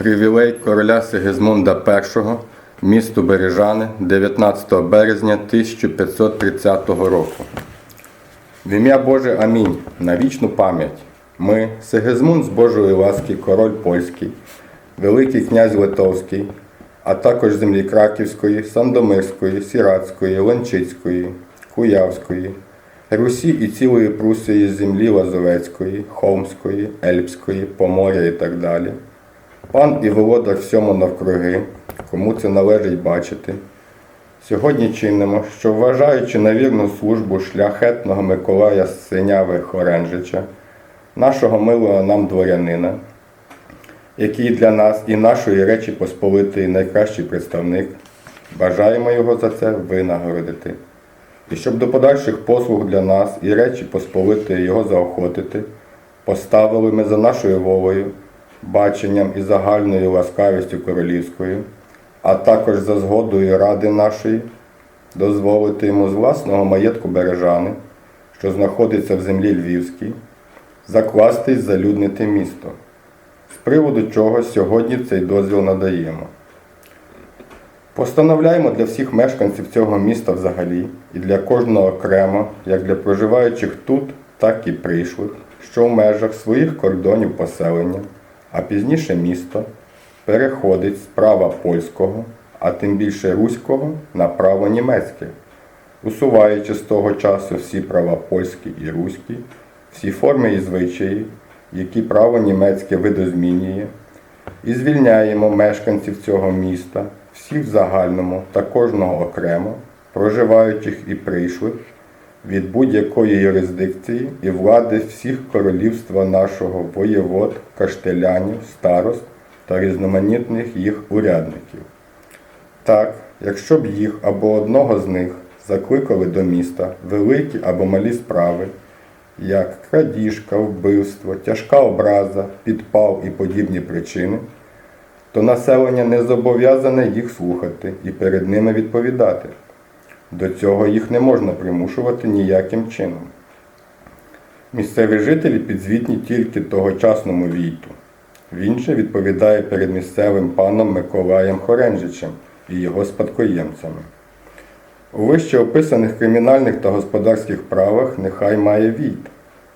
Привілей короля Сигизмунда І, місто Бережани, 19 березня 1530 року. В ім'я Боже Амінь. На вічну пам'ять. Ми, Сигизмунд з Божої ласки, король польський, Великий князь Литовський, а також землі Краківської, Сандомирської, Сіратської, Ланчицької, Куявської, Русі і цілої Прусії землі Лазовецької, Холмської, Ельбської, Поморя і так далі. Пан і володар всьому навкруги, кому це належить бачити. Сьогодні чинимо, що вважаючи на вірну службу шляхетного Миколая Синяви Хоренжича, нашого милого нам дворянина, який для нас і нашої Речі Посполитої найкращий представник, бажаємо його за це винагородити. І щоб до подальших послуг для нас і Речі Посполитої його заохотити, поставили ми за нашою волею, баченням і загальною ласкавістю королівською, а також за згодою ради нашої, дозволити йому з власного маєтку Бережани, що знаходиться в землі Львівській, закласти й залюднити місто, з приводу чого сьогодні цей дозвіл надаємо. Постановляємо для всіх мешканців цього міста взагалі і для кожного окремо, як для проживаючих тут, так і прийшлих, що в межах своїх кордонів поселення, а пізніше місто переходить з права польського, а тим більше руського на право німецьке, усуваючи з того часу всі права польські і руські, всі форми і звичаї, які право німецьке видозмінює, і звільняємо мешканців цього міста, всіх в загальному та кожного окремо, проживаючих і прийшлих, від будь-якої юрисдикції і влади всіх королівства нашого воєвод, каштелянів, старост та різноманітних їх урядників. Так, якщо б їх або одного з них закликали до міста великі або малі справи, як крадіжка, вбивство, тяжка образа, підпал і подібні причини, то населення не зобов'язане їх слухати і перед ними відповідати. До цього їх не можна примушувати ніяким чином. Місцеві жителі підзвітні тільки тогочасному війту. Він же відповідає перед місцевим паном Миколаєм Хоренжичем і його спадкоємцями. У вище описаних кримінальних та господарських правах нехай має війт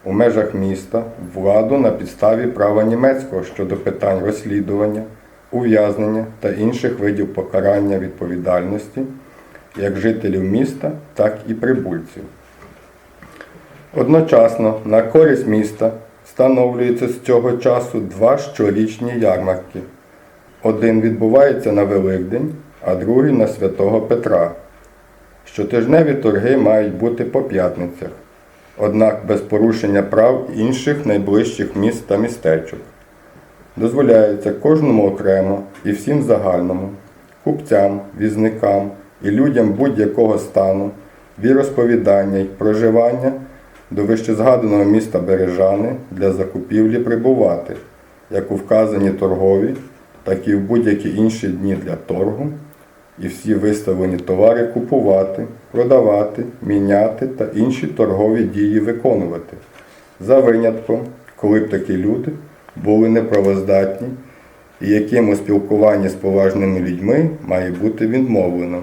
у межах міста владу на підставі права німецького щодо питань розслідування, ув'язнення та інших видів покарання відповідальності як жителів міста, так і прибульців. Одночасно на користь міста встановлюється з цього часу два щорічні ярмарки. Один відбувається на Великдень, а другий на Святого Петра. Щотижневі торги мають бути по п'ятницях, однак без порушення прав інших найближчих міст та містечок. Дозволяється кожному окремо і всім загальному, купцям, візникам і людям будь-якого стану, віросповідання й проживання до вищезгаданого міста Бережани для закупівлі прибувати, як у вказані торгові, так і в будь-які інші дні для торгу, і всі виставлені товари купувати, продавати, міняти та інші торгові дії виконувати, за винятком, коли б такі люди були неправоздатні і яким у спілкуванні з поважними людьми має бути відмовлено.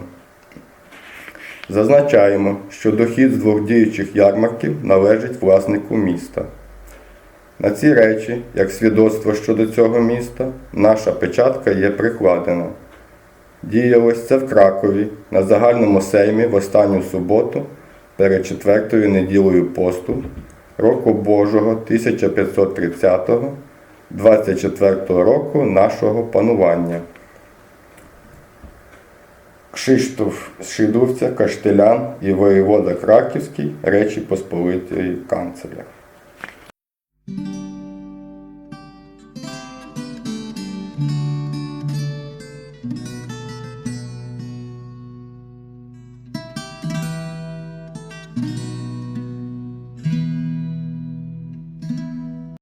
Зазначаємо, що дохід з двох діючих ярмарків належить власнику міста. На ці речі, як свідоцтво щодо цього міста, наша печатка є прикладена. Діялось це в Кракові на загальному сеймі в останню суботу перед четвертою неділею посту року Божого 1530-го, 24-го року нашого панування. Кшиштоф Шидовця, Каштелян і воєвода Краківський Речі Посполитої канцеля.